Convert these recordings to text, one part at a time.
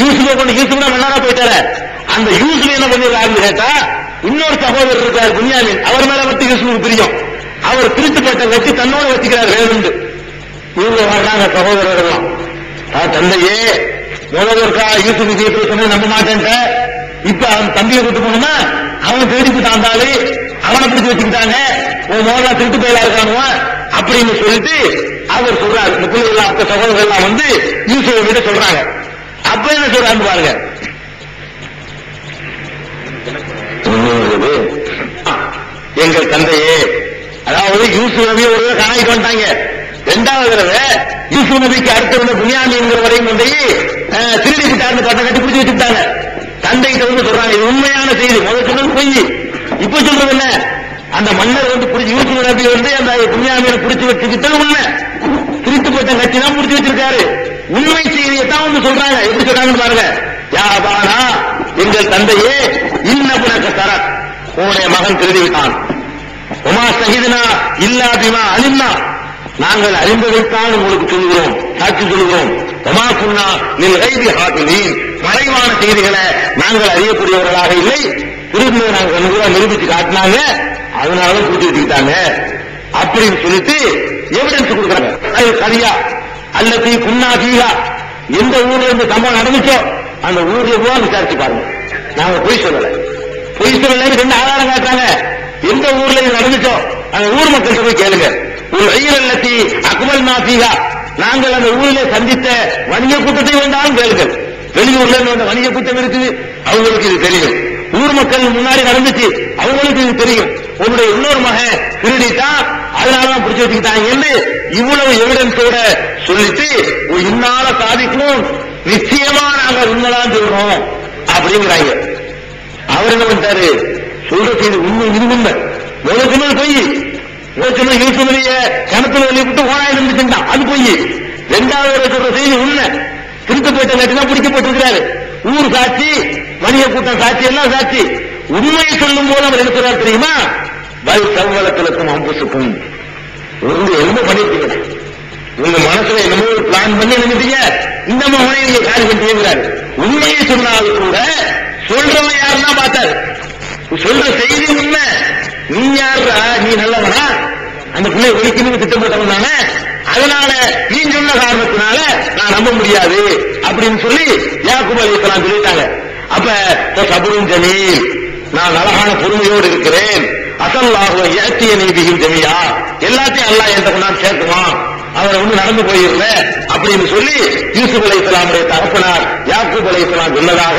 யூசுஃபை கொண்டு யூசுஃப் தான் போயிட்டாரு அந்த யூசுஃப் என்ன பண்ணிருக்காருன்னு கேட்டா இன்னொரு சகோதரர் இருக்கார் புன்யாமின் அவர் மேல வச்சு யூசுஃபுக்கு பிரியம். அவர் பிரித்து போட்ட வச்சு தன்னோட வச்சுக்கிறார் வேணுண்டு இவங்க வர்றாங்க சகோதரர்கள் தந்தையே முதல்ல இருக்கா யூசுப் விஷயத்துல சொன்னது நம்ப மாட்டேன்ட்ட இப்ப அவன் தம்பியை கூட்டு போனோமா அவன் தேடிப்பு போட்டாண்டாளு அவனை பிடிச்சு வச்சுக்கிட்டாங்க உன் முதல்ல திருட்டு போயிலா இருக்கானுவன் அப்படின்னு சொல்லிட்டு அவர் சொல்றாரு. இந்த பிள்ளைகள் அத்த சகோதரர்கள் எல்லாம் வந்து யூசுஃபை விட சொல்றாங்க. அப்ப என்ன சொல்றாரு பாருங்க. எங்கள் தந்தையே அதாவது யூசு நபி ஒரு தடவை காணாய்க்கு வந்துட்டாங்க. ரெண்டாவது தடவை யூசு நபிக்கு அடுத்து வந்து புனியாமிங்கிற வரையும் கொண்டு போய், திருடி விட்டாருன்னு பட்டம் கட்டி பிடிச்சி வச்சுட்டாங்க தந்தைகிட்ட வந்து சொல்றாங்க இது உண்மையான செய்தி. முதல் சொன்னது பொய். இப்ப சொல்றது என்ன? அந்த மன்னர் வந்து பிடிச்சி யூசு நபி வந்து அந்த புனியாமியை பிடிச்சி வச்சுக்கிட்டது உண்மை. திருட்டு பட்டம் கட்டி தான் பிடிச்சி வச்சிருக்காரு. உண்மை செய்தியை தான் வந்து சொல்றாங்க. எப்படி சொல்றாங்கன்னு பாருங்க. யாபானா எங்கள் தந்தையே இன்னபுனக்க தர. உன்னுடைய மகன் திருடிவிட்டான். உமா சகிதனா இல்லா பிமா அலிம்னா. நாங்கள் அறிந்ததைத்தான் உங்களுக்கு சொல்கிறோம் சாட்சி சொல்கிறோம் உமா குன்னா நில் கைதி ஹாத்திலீன் மறைவான செய்திகளை நாங்கள் அறியக்கூடியவர்களாக இல்லை. திரும்ப நாங்கள் கண்கூடா நிரூபிச்சு காட்டினாங்க. அதனால கூட்டி வச்சுக்கிட்டாங்க அப்படின்னு சொல்லிட்டு எவிடன்ஸ் கொடுக்குறாங்க. அது சரியா? அல்லது குன்னா தீகா எந்த ஊர்ல இருந்து சம்பவம் நடந்துச்சோ அந்த ஊர்ல போய் விசாரிச்சு பாருங்க. நாங்க பொய் சொல்லல. பொய் சொல்லல ரெண்டு ஆதாரம் காட்டாங்க எந்த ஊர்ல இது நடந்துச்சோ அந்த ஊர் மக்கள்கிட்ட போய் கேளுங்க. ஒரு ஐயரல்லத்தி அக்மல் நாசிகா நாங்கள் அந்த ஊரிலே சந்தித்த வணிக கூட்டத்தை வேண்டாலும் கேளுங்கள் வெளியூர்ல இருந்து வந்த வணிக கூட்டம் இருக்குது. அவங்களுக்கு இது தெரியும். ஊர் மக்கள் முன்னாடி நடந்துச்சு அவங்களுக்கு இது தெரியும். உன்னுடைய இன்னொரு மகன் திருடிட்டான். அதனாலதான் பிடிச்சு வச்சுக்கிட்டாங்கன்னு இவ்வளவு எவிடன்ஸோட சொல்லிட்டு இன்னால சாதிக்கும் நிச்சயமா நாங்க உண்மைதான் சொல்றோம். அப்படிங்கிறாங்க. அவர் என்ன பண்ணிட்டாரு? சொல்ற செய்தி உண்மை இது உண்மை. முதல் சொன்னது பொய். முதல் சொன்ன யூசுமதிய கணத்துல வெளியே விட்டு ஓனாய் இருந்துட்டான் அது பொய். ரெண்டாவது சொல்ற செய்தி உண்மை. திருட்டு போயிட்ட தான் பிடிக்கப்பட்டிருக்கிறாரு. ஊர் சாட்சி வணிக கூட்டம் சாட்சி எல்லாம் சாட்சி. உண்மையை சொல்லும் போது அவர் என்ன தெரியுமா? வல் சவ்வளத்திலுக்கும் அம்புசுக்கும். உங்க என்ன பண்ணிருக்கீங்க உங்க மனசுல என்னமோ ஒரு பிளான் பண்ணி நினைச்சீங்க இந்த மகனை நீங்க காலி இருக்கிறாரு. உண்மையை சொன்னாலும் கூட சொல்றவன் யாருன்னா பார்த்தாரு. சொல்ற செய்தி உண்மை நீ யாருடா நீ நல்லவனா? அந்த பிள்ளை ஒழிக்கணும்னு திட்டம் போட்டவன் தானே? அதனால நீ சொன்ன காரணத்தினால நான் நம்ப முடியாது அப்படின்னு சொல்லி யாக்குப் அலிஸ்லாம் சொல்லிட்டாங்க. அப்ப சபரும் ஜமீல் நான் அழகான பொறுமையோடு இருக்கிறேன். அசல்லாக ஏற்றிய நீதியும் ஜெமியா. எல்லாத்தையும் அல்லாஹ் என்ற நான் சேர்க்குவான். அவரை வந்து நடந்து போயிருந்த அப்படின்னு சொல்லி யூசுப் அலை இஸ்லாமுடைய தகப்பனார் யாக்கூப் அலை இஸ்லாம் சொன்னதாக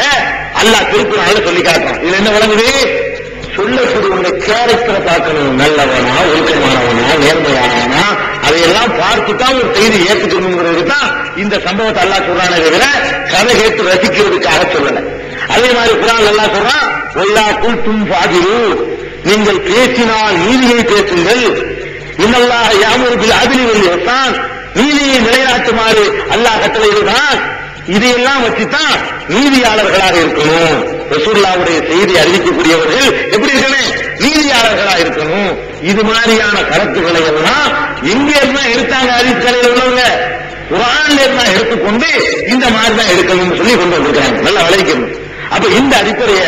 அல்லாஹ் திருக்குறாங்க சொல்லி காட்டுறான். இதுல என்ன விளங்குது? சொல்லக்கூடிய கேரக்டரை பார்க்கணும். நல்லவனா ஒழுக்கமானவனா நேர்மையானவனா அதையெல்லாம் பார்த்து தான் ஒரு செய்தி ஏற்றுக்கணுங்கிறது தான் இந்த சம்பவத்தை அல்லாஹ் சொல்றானே தவிர கதை கேட்டு ரசிக்கிறதுக்காக சொல்லலை. அதே மாதிரி குரான் நல்லா சொல்றான் ஒல்லா குல்தும் பாதிரு நீங்கள் பேசினால் நீதியை பேசுங்கள். இன்னல்லாக யாமூர் அதிரி வந்தான் நீதியை நிலைநாட்டுமாறு அல்லாஹ் கட்டளையிடுதான் இதையெல்லாம் வச்சுதான் நீதியாளர்களாக இருக்கணும். ரசூல்லாவுடைய செய்தி அறிவிக்கக்கூடியவர்கள் எப்படி இருக்கணும்? நீதியாளர்களாக இருக்கணும். இது மாதிரியான கருத்துக்களை எல்லாம் எங்க இருந்தா எடுத்தாங்க அறிவிக்கலையில் உள்ளவங்க. குரான்ல இருந்தா எடுத்துக்கொண்டு இந்த மாதிரி தான் எடுக்கணும்னு சொல்லி கொண்டு வந்திருக்காங்க நல்லா விளைவிக்கணும் அப்ப இந்த அடிப்படைய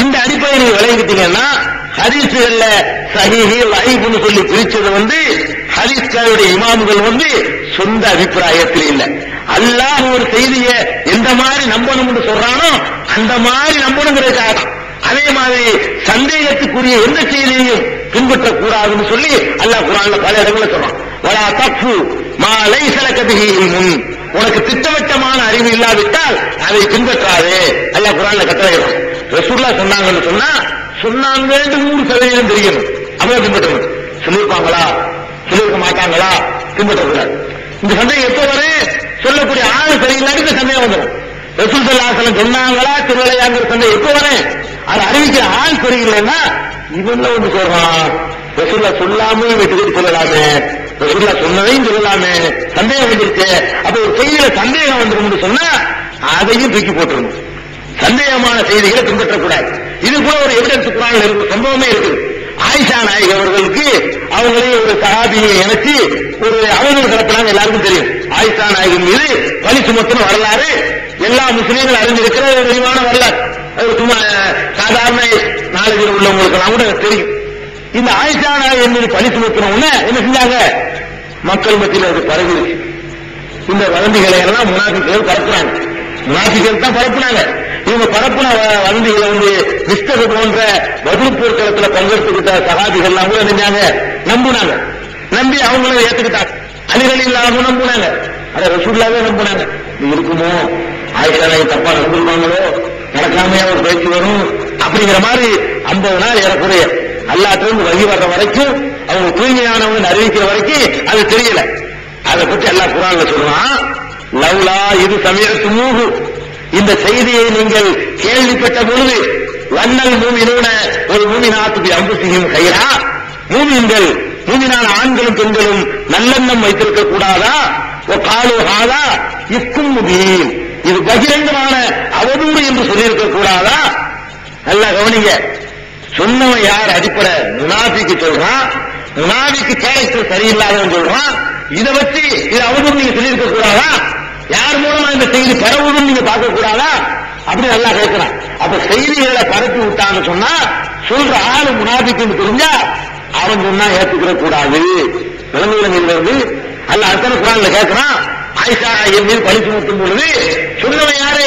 இந்த அடிப்படையை நீங்க விளங்கிட்டீங்கன்னா ஹரிசுகள்ல சஹீஹி லைஃப்னு சொல்லி பிரிச்சது வந்து ஹதீஸ்களுடைய இமாம்கள் வந்து சொந்த அபிப்பிராயத்தில் இல்ல. அல்லாஹ் ஒரு செய்தியை எந்த மாதிரி நம்பணும்னு சொல்றானோ அந்த மாதிரி நம்பணுங்கிறதுக்காக காரணம் அதே மாதிரி சந்தேகத்துக்குரிய எந்த செய்தியையும் பின்பற்றக்கூடாதுன்னு சொல்லி அல்லாஹ் குரான்ல பல இடங்கள்ல சொல்றான். வலா தப்பு மாலை லைசல முன் உனக்கு திட்டவட்டமான அறிவு இல்லாவிட்டால் அதை பின்பற்றாதே. அல்ல குரான்ல கட்டளையிடும் ரசூல்லா சொன்னாங்கன்னு சொன்னா சொன்னாங்கன்னு நூறு சதவீதம் தெரியணும் அவங்க பின்பற்றணும் சொல்லியிருப்பாங்களா? சொல்லியிருக்க மாட்டாங்களா? பின்பற்றக்கூடாது இந்த சந்தேகம் எப்போ வரும்? சொல்லக்கூடிய ஆள் சரியில்லாட்டி இந்த சந்தேகம் வந்துடும். ரசூல் சல்லாசலம் சொன்னாங்களா திருவிளையாங்கிற சந்தேகம் எப்போ வரும்? அது அறிவிக்கிற ஆள் சரியில்லைன்னா இவன்ல ஒன்று சொல்றான். ரசூல்லா சொல்லாம விட்டு சொல்லலாமே ரசூல்லா சொன்னதையும் சொல்லலாமே சந்தேகம் வந்திருக்கு. அப்ப ஒரு செய்தியில சந்தேகம் வந்துடும் சொன்னா அதையும் தூக்கி போட்டுருணும் சந்தேகமான செய்திகளை பின்பற்றக்கூடாது. இது கூட ஒரு எவிடன்ஸ் குரான்ல இருக்கு. சம்பவமே இருக்குது ஆயிஷா நாயக் அவர்களுக்கு அவங்களே ஒரு சகாபியை இணைச்சி ஒரு அவங்க கிடப்பினாங்க எல்லாருக்கும் தெரியும். ஆயிஷா நாயகன் மீது பலி சுமத்தின வரலாறு எல்லா முஸ்லீம்கள் அறிந்திருக்கிற ஒரு விரிவான வரலாறு. அது சும்மா சாதாரண நாலேஜில் உள்ளவங்களுக்கு எல்லாம் கூட தெரியும். இந்த ஆயிஷா நாயகன் மீது பழி சுமத்தின உடனே என்ன செஞ்சாங்க? மக்கள் மத்தியில் அது பரவி. இந்த வதந்திகளை எல்லாம் முனாஃபிக்கள் பரப்புறாங்க முனாஃபிக்கள் தான் பரப்புனாங்க. இவங்க பரப்புன வ- வதந்திகளை வந்து விஸ்தக போன்ற பதில் போர்க்களத்தில் பங்கெடுத்துக்கிட்ட சகாபிகள் எல்லாம் கூட நினைஞ்சாங்க நம்புனாங்க. நம்பி அவங்களும் ஏத்துக்கிட்டாங்க. அலிகள் இல்லாம நம்புனாங்க. அதை ரசூல்லாவே நம்புனாங்க. இது இருக்குமோ? ஆயிஷா நாயகி தப்பா நம்பிருப்பாங்களோ நடக்காமையா ஒரு பேச்சு வரும். அப்படிங்கிற மாதிரி ஐம்பது நாள் ஏறக்குறைய அல்லாட்டிலிருந்து வழி வர்ற வரைக்கும் அவங்க தூய்மையானவங்க அறிவிக்கிற வரைக்கும் அது தெரியல. அதை பற்றி எல்லா குரான்ல சொல்றான் லவ்லா இது சமயத்து மூகு. இந்த செய்தியை நீங்கள் கேள்விப்பட்ட பொழுது வண்ணல் மூமினோட ஒரு மூமினாத்துக்கு செய்யும் கைரா. மூமின்கள் மூமினான ஆண்களும் பெண்களும் நல்லெண்ணம் வைத்திருக்க கூடாதா? ஓ காலு ஹாதா இக்கும் முபீன். இது பகிரங்கமான அவதூறு என்று சொல்லியிருக்க கூடாதா? நல்லா கவனிங்க. சொன்னவன் யார் அடிப்படை? முனாபிக்கு சொல்றான். முனாபிக்கு கேரக்டர் சரியில்லாதவன் சொல்றான். இதை வச்சு இது அவதூறு நீங்க சொல்லியிருக்க கூடாதா? யார் மூலமா இந்த செய்தி பரவுதும் நீங்க பார்க்க கூடாதா? அப்படி நல்லா கேட்கிறான் அப்ப செய்திகளை பரப்பி விட்டான்னு சொன்னா சொல்ற ஆளு முனாபிக்குன்னு தெரிஞ்சா அவன் சொன்னா ஏத்துக்கிற கூடாது. விலங்குகள் இருந்து அல்ல அத்தனை குரான்ல கேட்கிறான். ஆயிஷா என் மீது பழி சுமத்தும் பொழுது சொன்னவன் யாரு?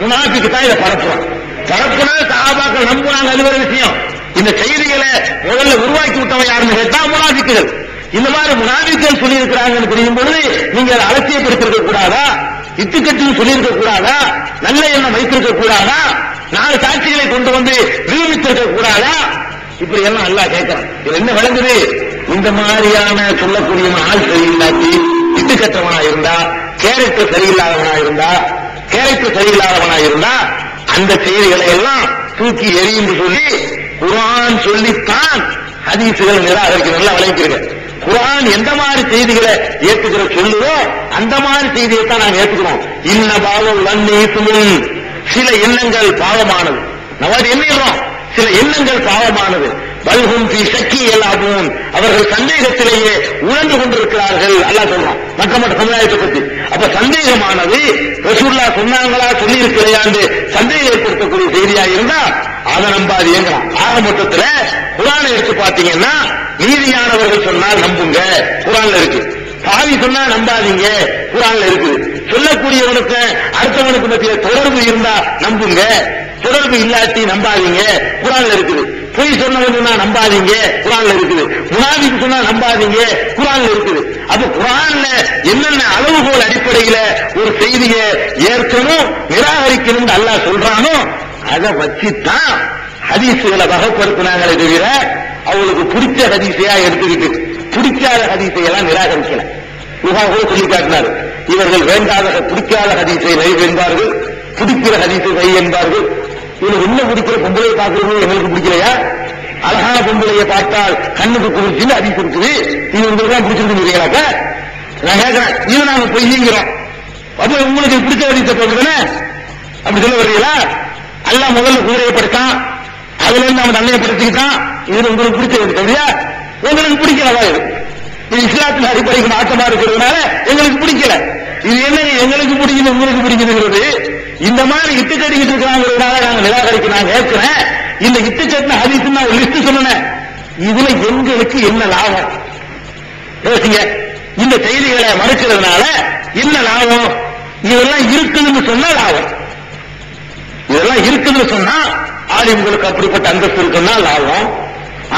முனாபிக்கு தான் இதை பரப்புறான். பரப்புனா சகாபாக்கள் நம்புறாங்க அது ஒரு விஷயம். இந்த செய்திகளை முதல்ல உருவாக்கி விட்டவன் யாருன்னு கேட்டா முனாபிக்குகள் இந்த மாதிரி முனாபிக்கள் சொல்லி இருக்கிறாங்கன்னு தெரியும் பொழுது நீங்க அதை அலட்சியப்படுத்திருக்க கூடாதா? இத்துக்கட்டின்னு சொல்லியிருக்க கூடாதா? நல்ல எண்ணம் வைத்திருக்க கூடாதா? நாலு சாட்சிகளை கொண்டு வந்து நிரூபித்திருக்க கூடாதா? இப்படி எல்லாம் நல்லா கேட்கறான் இது என்ன விளங்குது? இந்த மாதிரியான சொல்லக்கூடிய ஆள் சரியில்லாட்டி இட்டுக்கட்டவனா இருந்தா கேரக்டர் சரியில்லாதவனா இருந்தா கேரக்டர் சரியில்லாதவனா இருந்தா அந்த செய்திகளை எல்லாம் தூக்கி எறியும் சொல்லி குரான் சொல்லித்தான் ஹதீசுகள் நிராகரிக்க நல்லா விளங்கிக்கிறேன் குரான் எந்த மாதிரி செய்திகளை ஏற்றுக்கிற சொல்லுதோ அந்த மாதிரி செய்தியை தான் நாங்க ஏற்றுக்கிறோம். இன்ன பாவம் வன்னீசுமும் சில எண்ணங்கள் பாவமானது. நம்ம எண்ணிடுறோம் சில எண்ணங்கள் பாவமானது. பல்கும் பி சக்கி எல்லாமும் அவர்கள் சந்தேகத்திலேயே உணர்ந்து கொண்டிருக்கிறார்கள். அல்லா சொல்றான் மற்ற சமுதாயத்தை பத்தி அப்ப சந்தேகமானது ரசூல்லா சொன்னாங்களா சொல்லி இருக்கிறையாண்டு சந்தேகம் ஏற்படுத்தக்கூடிய செய்தியா இருந்தா அதை நம்பாதீங்கிறான் ஆக மொத்தத்துல குரானை எடுத்து பாத்தீங்கன்னா நீதியானவர்கள் சொன்னால் நம்புங்க. குரான்ல இருக்கு. சாவி சொன்னா நம்பாதீங்க. குரான்ல இருக்குது சொல்லக்கூடியவனுக்கு அடுத்தவனுக்கு மத்திய தொடர்பு இருந்தா நம்புங்க. தொடர்பு இல்லாட்டி நம்பாதீங்க. குரான்ல இருக்குது. பொய் சொன்னவன் சொன்னா நம்பாதீங்க. குரான்ல இருக்குது. முனாபிக்கு சொன்னா நம்பாதீங்க. குரான்ல இருக்குது. அப்ப குரான்ல என்னென்ன அளவுகோல் அடிப்படையில ஒரு செய்தியை ஏற்கணும் நிராகரிக்கணும் அல்லாஹ் சொல்றானோ அதை வச்சுதான் ஹதீசுகளை வகைப்படுத்தினாங்களே தவிர அவங்களுக்கு பிடிச்ச ஹதீசையா எடுத்துக்கிட்டு பிடிக்காத ஹதீசையெல்லாம் நிராகரிக்கல. யுகா கூட சொல்லி காட்டினார். இவர்கள் வேண்டாத பிடிக்காத ஹதீசை வை என்பார்கள். பிடிக்கிற ஹதீசை வை என்பார்கள். இவங்க என்ன பிடிக்கிற பொம்பளையை பார்க்கறது எங்களுக்கு பிடிக்கலையா? அழகான பொம்பளையை பார்த்தால் கண்ணுக்கு குளிர்ச்சின்னு ஹதீஸ் இருக்குது இது உங்களுக்கு தான் பிடிச்சிருக்குங்கிறீங்களாக்க நான் கேட்கிறேன் இது நாங்க பொய்யுங்கிறோம் அது உங்களுக்கு பிடிச்ச ஹதீஸை சொல்றதுன்னு அப்படி சொல்ல வர்றீங்களா? அல்லாஹ் முதல்ல குதிரையை படைத்தான். அதுல இருந்து அவன் தண்ணையை படுத்திக்கிட்டான் இது உங்களுக்கு பிடிச்சது சரியா உங்களுக்கு பிடிக்கலவா இது இது இஸ்லாத்தின் அடிப்படைக்கு மாற்றமா இருக்கிறதுனால எங்களுக்கு பிடிக்கல. இது என்ன எங்களுக்கு பிடிக்குது உங்களுக்கு பிடிக்குதுங்கிறது? இந்த மாதிரி இட்டு கட்டிக்கிட்டு இருக்கிறாங்கிறதுனால நாங்க நிராகரிக்க நான் கேட்கிறேன் இந்த இட்டு கட்டின ஹரிசு நான் ஒரு லிஸ்ட் சொன்னேன். இதுல எங்களுக்கு என்ன லாபம்? யோசிங்க இந்த செய்திகளை மறுக்கிறதுனால என்ன லாபம்? இதெல்லாம் இருக்குதுன்னு சொன்னா லாபம். இதெல்லாம் இருக்குதுன்னு சொன்னா ஆலிம்களுக்கு அப்படிப்பட்ட அந்தஸ்து இருக்குன்னா லாபம்.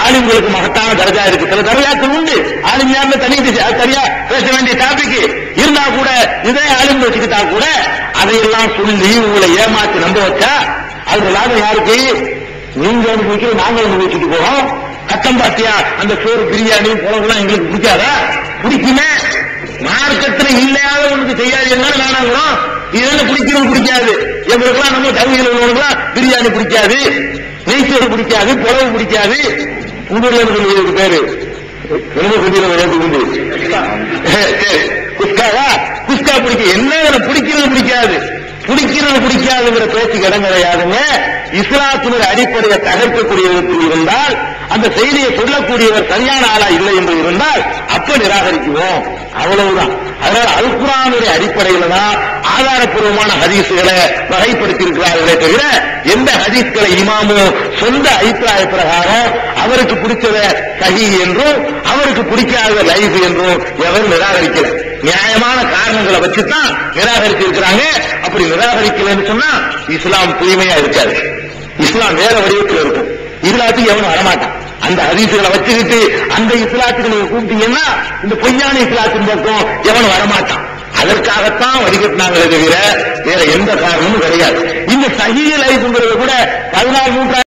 ஆலிம்களுக்கு மகத்தான தரஜா இருக்கு. சில தர்ஜாக்கள் உண்டு. ஆலிம் யாருன்னு தனி சரியா தனியா பேச வேண்டிய டாபிக் இருந்தா கூட இதே ஆலிம் வச்சுக்கிட்டா கூட அதையெல்லாம் சொல்லி உங்களை ஏமாத்தி நம்ப வச்சா அது லாபம் யாருக்கு? நீங்க அனுபவிக்கிற நாங்க அனுபவிச்சுட்டு போறோம். கட்டம் பாத்தியா? அந்த சோறு பிரியாணி புலவுலாம் எங்களுக்கு பிடிக்காதா? பிடிக்குமே. மார்க்கத்துல இல்லாத ஒண்ணுக்கு செய்யாதீங்கன்னா வேணாங்கிறோம் இதெல்லாம் பிடிக்கிறது பிடிக்காது. எங்களுக்கெல்லாம் நம்ம தகுதியில் உள்ளவங்களுக்குலாம் பிரியாணி பிடிக்காது. நெய்ச்சோறு பிடிக்காது புலவு பிடிக்காது. இருக்கு பேரு. என்ன சொல்லிடுறது உண்டு. சரி. குஸ்காவா குஸ்கா பிடிக்கும். என்ன பிடிக்கிறது பிடிக்காது. பிடிக்கிறது பிடிக்காதுங்கிற பேச்சுக்கு இடம் கிடையாதுங்க. இஸ்லாத்தினுடைய அடிப்படையை தகர்க்கக்கூடியவருக்கு இருந்தால் அந்த செய்தியை சொல்லக்கூடியவர் சரியான ஆளா இல்லை என்று இருந்தால் அப்ப நிராகரிக்குவோம். அவ்வளவுதான். அதனால் அல்குரானுடைய அடிப்படையில தான் ஆதாரப்பூர்வமான ஹதீசுகளை வகைப்படுத்தி இருக்கிறார்களே தவிர எந்த ஹதீஸ்களை இமாமோ சொந்த அபிப்பிராய பிரகாரம் அவருக்கு பிடிச்சத சஹி என்றும் அவருக்கு பிடிக்காத லைஃப் என்றும் எவரும் நிராகரிக்கல. நியாயமான காரணங்களை வச்சுதான் நிராகரிச்சு இருக்கிறாங்க அப்படி நிராகரிக்கலன்னு சொன்னா இஸ்லாம் தூய்மையா இருக்காது. இஸ்லாம் வேற வடிவத்தில் இருக்கும். இஸ்லாத்துக்கு எவனும் வரமாட்டான். அந்த ஹதீசுகளை வச்சுக்கிட்டு அந்த இஸ்லாத்துக்கு நீங்க கூப்பிட்டீங்கன்னா இந்த பொய்யான இஸ்லாத்தின் பக்கம் எவனும் வரமாட்டான். அதற்காகத்தான் வடிகட்டினாங்களே தவிர வேற எந்த காரணமும் கிடையாது. இந்த சகிய லைஃப்ங்கிறது கூட பதினாறு நூற்றாண்டு